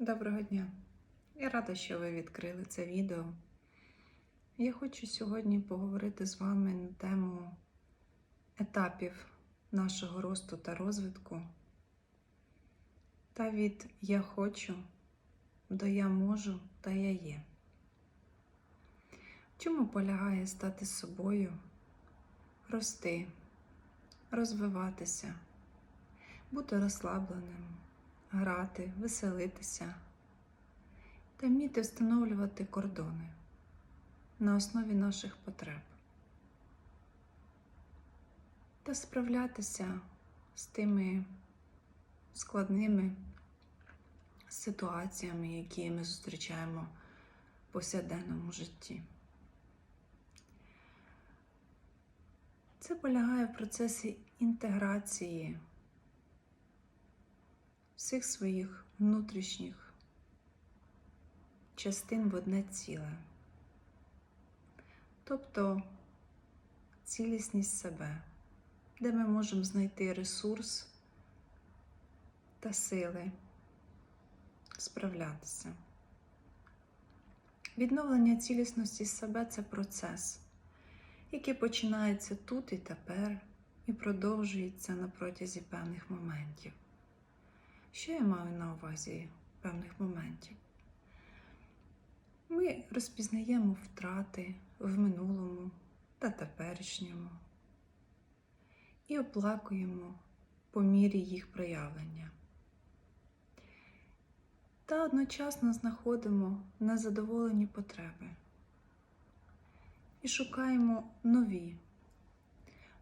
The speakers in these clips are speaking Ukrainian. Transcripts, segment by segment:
Доброго дня! Я рада, що ви відкрили це відео. Я хочу сьогодні поговорити з вами на тему етапів нашого росту та розвитку та від я хочу до я можу та я є. В чому полягає стати собою, рости, розвиватися, бути розслабленим, грати, веселитися та вміти встановлювати кордони на основі наших потреб та справлятися з тими складними ситуаціями, які ми зустрічаємо в повсякденному житті. Це полягає в процесі інтеграції всіх своїх внутрішніх частин в одне ціле, тобто цілісність себе, де ми можемо знайти ресурс та сили справлятися. Відновлення цілісності себе це процес, який починається тут і тепер і продовжується на протязі певних моментів. Що я маю на увазі певних моментів? Ми розпізнаємо втрати в минулому та теперішньому і оплакуємо по мірі їх проявлення. Та одночасно знаходимо незадоволені потреби і шукаємо нові,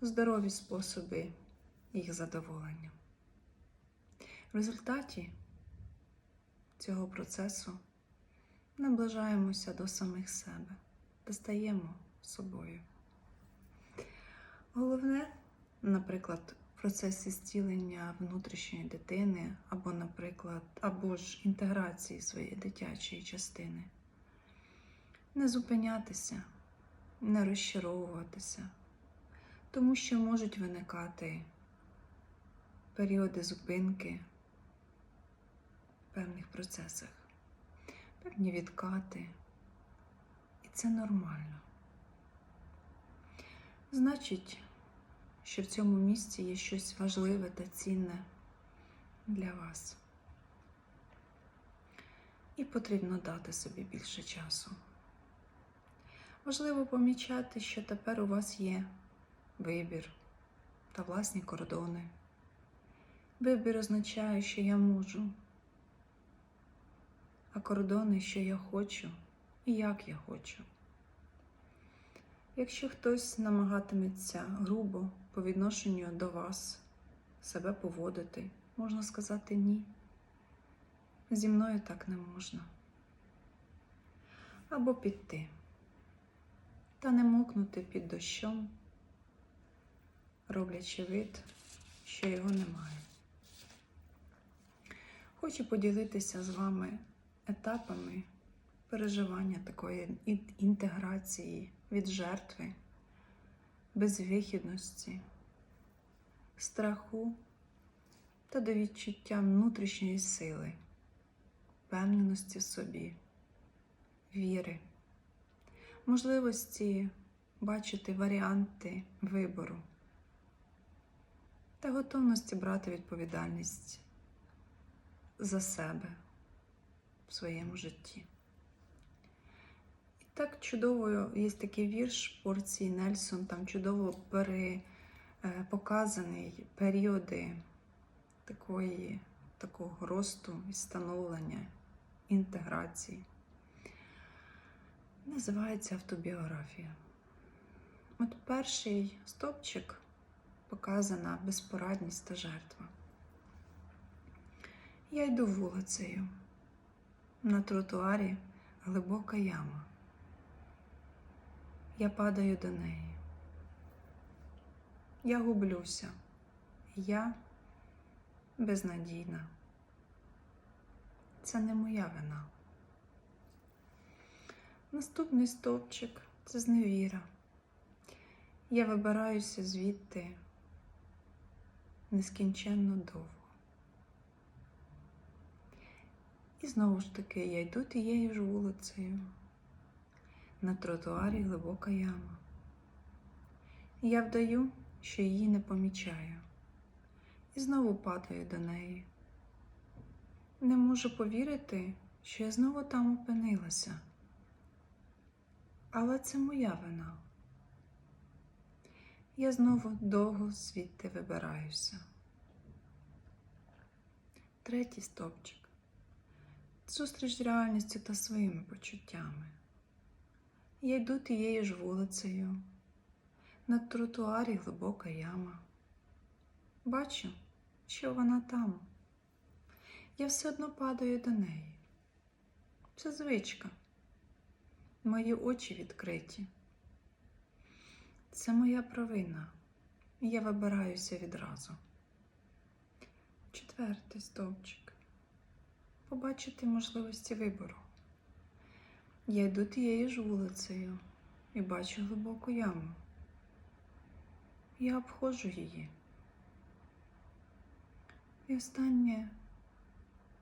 здорові способи їх задоволення. В результаті цього процесу наближаємося до самих себе та стаємо собою. Головне, наприклад, в процесі зцілення внутрішньої дитини, або, наприклад, або ж інтеграції своєї дитячої частини, не зупинятися, не розчаровуватися, тому що можуть виникати періоди зупинки певних процесах певні відкати, і це нормально. Значить, що в цьому місці є щось важливе та цінне для вас. І потрібно дати собі більше часу. Важливо помічати, що тепер у вас є вибір та власні кордони. Вибір означає, що я можу а кордони, що я хочу і як я хочу. Якщо хтось намагатиметься грубо по відношенню до вас себе поводити, можна сказати ні. Зі мною так не можна. Або піти та не мокнути під дощом, роблячи вид, що його немає. Хочу поділитися з вами етапами переживання такої інтеграції від жертви, безвихідності, страху та до відчуття внутрішньої сили, впевненості в собі, віри, можливості бачити варіанти вибору та готовності брати відповідальність за себе своєму житті. І так чудово є такий вірш порції Нельсон, там чудово пере, е, періоди такої, такого росту і становлення, інтеграції. Називається автобіографія. От перший стопчик показана безпорадність та жертва. Я йду вулицею. На тротуарі глибока яма. Я падаю до неї. Я гублюся. Я безнадійна. Це не моя вина. Наступний стовпчик це зневіра. Я вибираюся звідти нескінченно довго. І знову ж таки, я йду тією ж вулицею. На тротуарі глибока яма. Я вдаю, що її не помічаю, і знову падаю до неї. Не можу повірити, що я знову там опинилася. Але це моя вина. Я знову довго звідти вибираюся. Третій стовпчик. Зустріч з реальністю та своїми почуттями. Я йду тією ж вулицею. На тротуарі глибока яма. Бачу, що вона там. Я все одно падаю до неї. Це звичка. Мої очі відкриті. Це моя провина. Я вибираюся відразу. Четвертий стовпчик. Побачити можливості вибору. Я йду тією ж вулицею і бачу глибоку яму. Я обходжу її. І останнє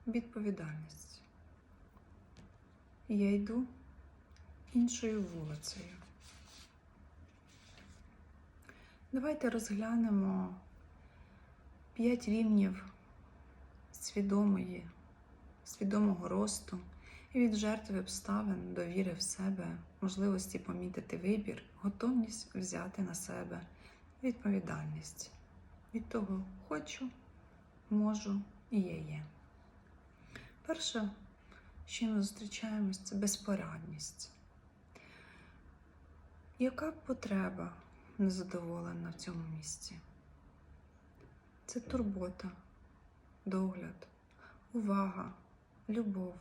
відповідальність. Я йду іншою вулицею. Давайте розглянемо п'ять рівнів свідомої, свідомого росту і від жертви обставин до віри в себе, можливості помітити вибір, готовність взяти на себе відповідальність від того хочу, можу і я є. Перше, з чим ми зустрічаємось, це безпорадність. Яка потреба незадоволена в цьому місці? Це турбота, догляд, увага, любов.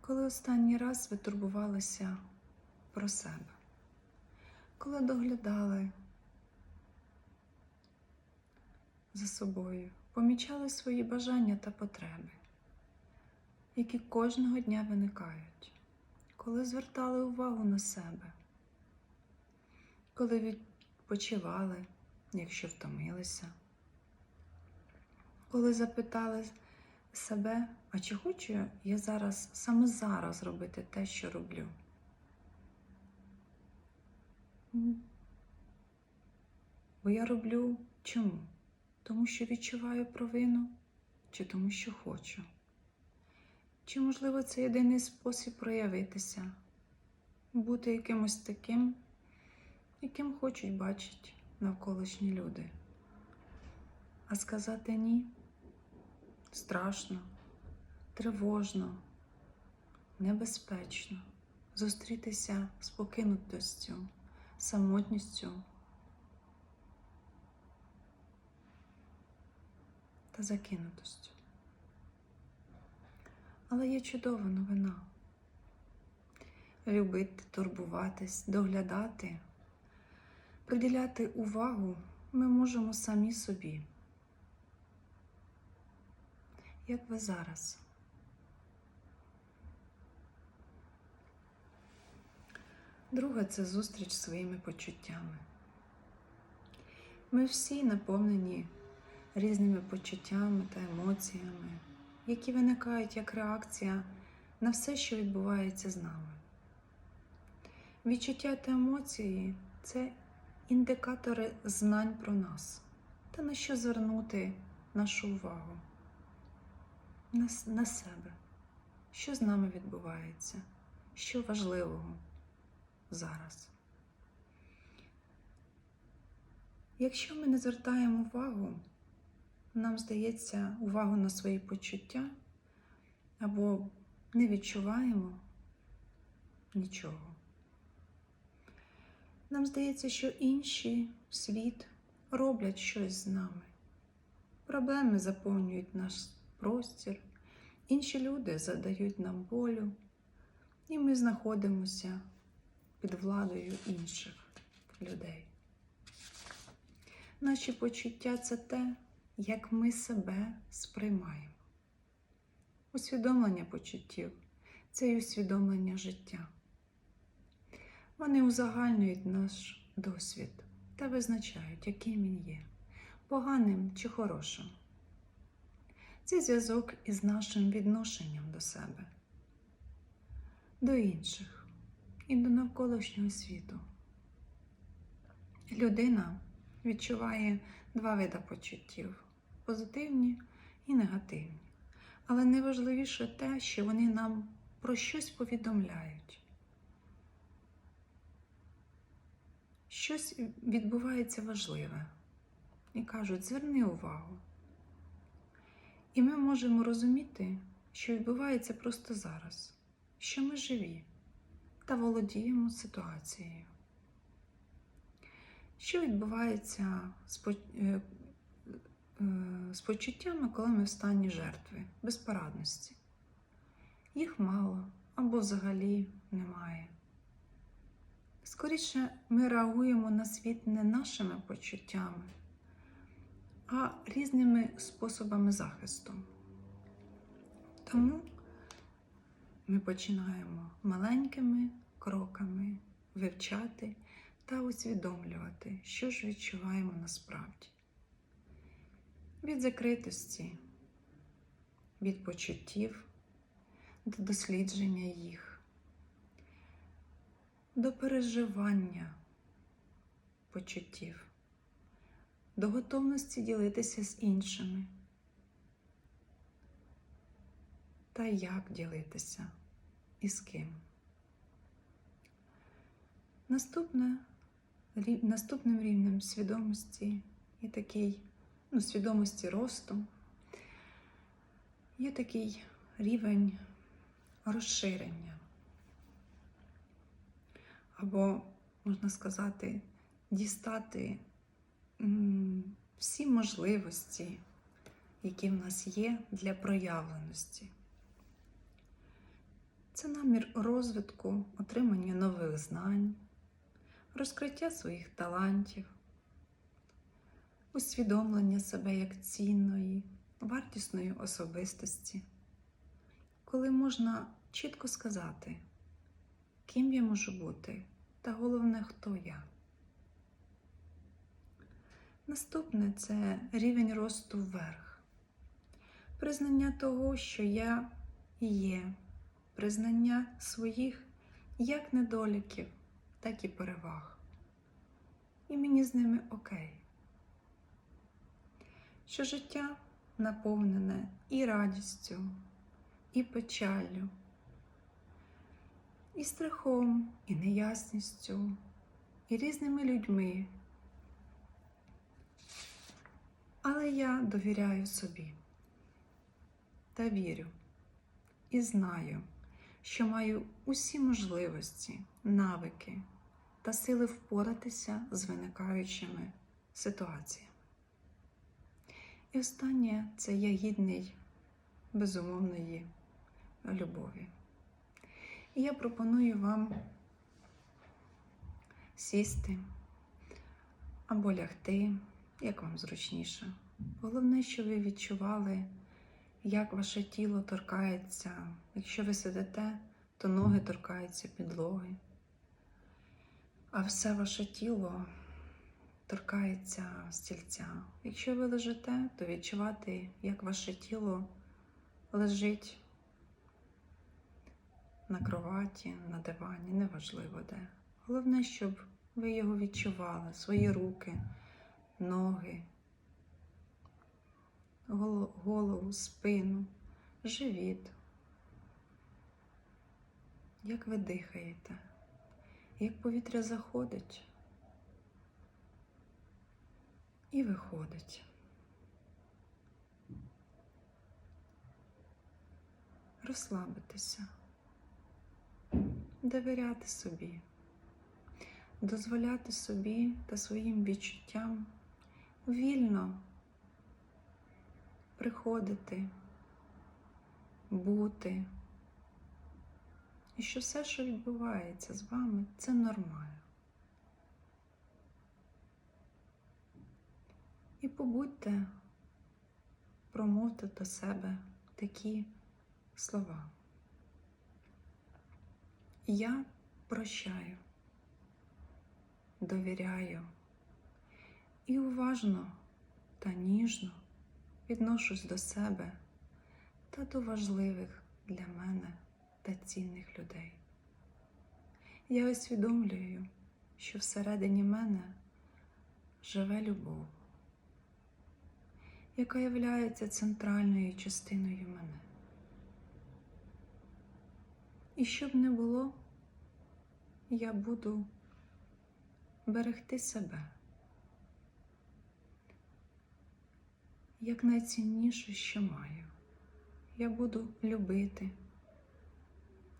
Коли останній раз ви турбувалися про себе, коли доглядали за собою, помічали свої бажання та потреби, які кожного дня виникають, коли звертали увагу на себе, коли відпочивали, якщо втомилися, коли запитали себе, а чи хочу я зараз саме зараз робити те, що роблю? Бо я роблю чому? Тому що відчуваю провину, чи тому, що хочу? Чи, можливо, це єдиний спосіб проявитися, бути якимось таким, яким хочуть бачити навколишні люди? А сказати ні страшно, тривожно, небезпечно зустрітися з покинутостю, самотністю та закинутостю. Але є чудова новина. Любити, турбуватись, доглядати, приділяти увагу ми можемо самі собі. Як ви зараз? Друге це зустріч своїми почуттями. Ми всі наповнені різними почуттями та емоціями, які виникають як реакція на все, що відбувається з нами. Відчуття та емоції це індикатори знань про нас та на що звернути нашу увагу на, себе, що з нами відбувається, що важливого зараз. Якщо ми не звертаємо увагу, нам здається увагу на свої почуття або не відчуваємо нічого. Нам здається, що інші світ роблять щось з нами. Проблеми заповнюють наш простір, інші люди задають нам болю, і ми знаходимося під владою інших людей. Наші почуття це те, як ми себе сприймаємо. Усвідомлення почуттів це і усвідомлення життя. Вони узагальнюють наш досвід та визначають, яким він є, поганим чи хорошим. Це зв'язок із нашим відношенням до себе, до інших і до навколишнього світу. Людина відчуває два види почуттів позитивні і негативні. Але найважливіше те, що вони нам про щось повідомляють. Щось відбувається важливе. І кажуть, зверни увагу. І ми можемо розуміти, що відбувається просто зараз, що ми живі та володіємо ситуацією. Що відбувається з, по- е, е, з почуттями, коли ми в стані жертви, безпорадності? Їх мало або взагалі немає. Скоріше ми реагуємо на світ не нашими почуттями, а різними способами захисту. Тому ми починаємо маленькими кроками вивчати та усвідомлювати, що ж відчуваємо насправді. Від закритості, від почуттів до дослідження їх, до переживання почуттів, до готовності ділитися з іншими. Та як ділитися і з ким. Наступне, наступним рівнем свідомості є такий, ну, свідомості росту, є такий рівень розширення. Або, можна сказати, дістати всі можливості, які в нас є для проявленості. Це намір розвитку, отримання нових знань, розкриття своїх талантів, усвідомлення себе як цінної, вартісної особистості, коли можна чітко сказати, ким я можу бути, та головне, хто я. Наступне це рівень росту вверх, признання того, що я є, признання своїх як недоліків, так і переваг. І мені з ними окей. Що життя наповнене і радістю, і печаллю, і страхом, і неясністю, і різними людьми. Але я довіряю собі та вірю і знаю, що маю усі можливості, навики та сили впоратися з виникаючими ситуаціями. І останнє це є гідний безумовної любові. І я пропоную вам сісти або лягти, як вам зручніше. Головне, щоб ви відчували, як ваше тіло торкається. Якщо ви сидите, то ноги торкаються підлоги, а все ваше тіло торкається стільця. Якщо ви лежите, то відчувати, як ваше тіло лежить на кроваті, на дивані, неважливо де. Головне, щоб ви його відчували, свої руки, ноги, голову, спину, живіт. Як ви дихаєте, як повітря заходить і виходить. Розслабитися, довіряти собі, дозволяти собі та своїм відчуттям вільно приходити, бути. І що все, що відбувається з вами, це нормально. І побудьте, промовте до себе такі слова. Я прощаю, довіряю і уважно та ніжно відношусь до себе та до важливих для мене та цінних людей. Я усвідомлюю, що всередині мене живе любов, яка є центральною частиною мене. І щоб не було, я буду берегти себе як найцінніше, що маю. Я буду любити,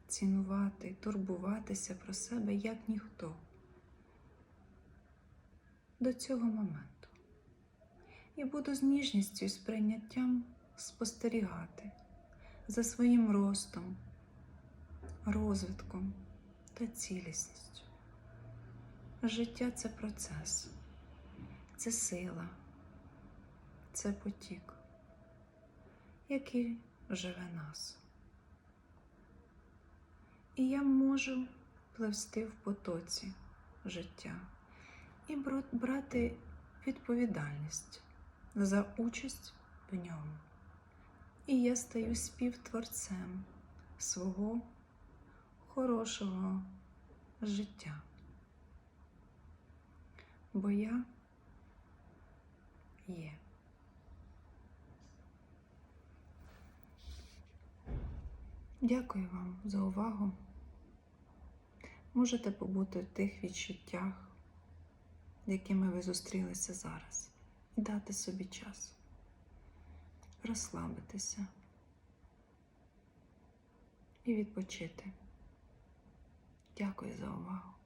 цінувати, турбуватися про себе як ніхто до цього моменту. І буду з ніжністю і сприйняттям спостерігати за своїм ростом, розвитком та цілісністю. Життя це процес, це сила, це потік, який живе нас. І я можу пливсти в потоці життя і брати відповідальність за участь в ньому. І я стаю співтворцем свого хорошого життя. Бо я є. Дякую вам за увагу. Можете побути в тих відчуттях, якими ви зустрілися зараз, і дати собі час, розслабитися і відпочити. Дякую за увагу.